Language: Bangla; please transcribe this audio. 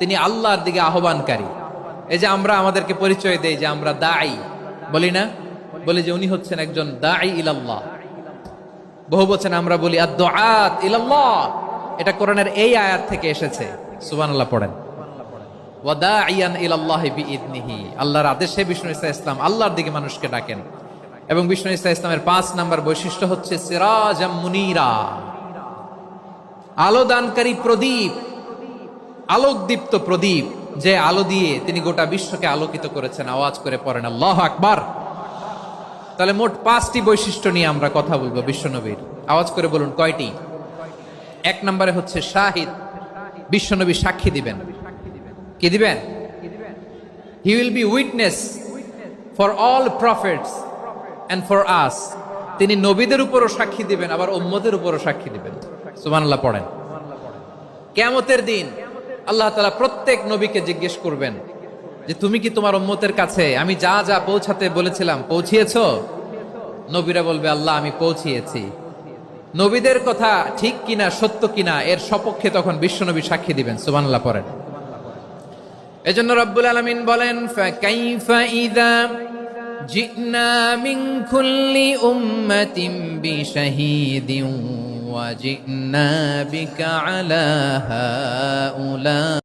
তিনি আল্লাহর দিকে আহ্বানকারী। এই যে আমরা আমাদেরকে পরিচয় দেই যে আমরা দাই বলি না? বলি যে উনি হচ্ছেন একজন দাই ইলাল্লাহ। বহু বচন আমরা বলি আদ ইলাল্লাহ। এটা কোরআনের এই আয়াত থেকে এসেছে। সুবহানাল্লাহ পড়েন। ওয়াদাইয়ান আল্লাহর আদেশে আল্লাহর দিকে মানুষকে ডাকেন। এবং ইসলামের পাঁচ নাম্বার বৈশিষ্ট্য হচ্ছে মুনিরা। প্রদীপ আলোকদীপ্ত প্রদীপ, যে আলো দিয়ে তিনি গোটা বিশ্বকে আলোকিত করেছেন। আওয়াজ করে পড়েন, আল্লাহ আকবার! তাহলে মোট পাঁচটি বৈশিষ্ট্য নিয়ে আমরা কথা বলব বিশ্বনবীর। আওয়াজ করে বলুন, কয়টি? এক নম্বরে হচ্ছে শাহিদ। বিশ্বনবী সাক্ষী দিবেন। কি দিবেন? He will be witness for all prophets and for us তিনি নবীদের উপরও সাক্ষী দিবেন, আবার উম্মদের উপরও সাক্ষী দিবেন। সুবহানাল্লাহ পড়েন। কেমতের দিন আল্লাহ তালা প্রত্যেক নবীকে জিজ্ঞেস করবেন যে, তুমি কি তোমার উম্মতের কাছে? আমি যা যা পৌঁছাতে বলেছিলাম, পৌঁছিয়েছ? নবীরা বলবে, আল্লাহ, আমি পৌঁছিয়েছি। নবীদের কথা ঠিক কিনা, সত্য কিনা, এর সপক্ষে তখন বিশ্বনবী সাক্ষী দিবেন, সুবহানাল্লাহ পড়েন এজন্য রব্বুল আলামিন বলেন জিনা মিন কুল্লি বিশাহিদিন ওয়া জিনা বিকা আলা হাউলা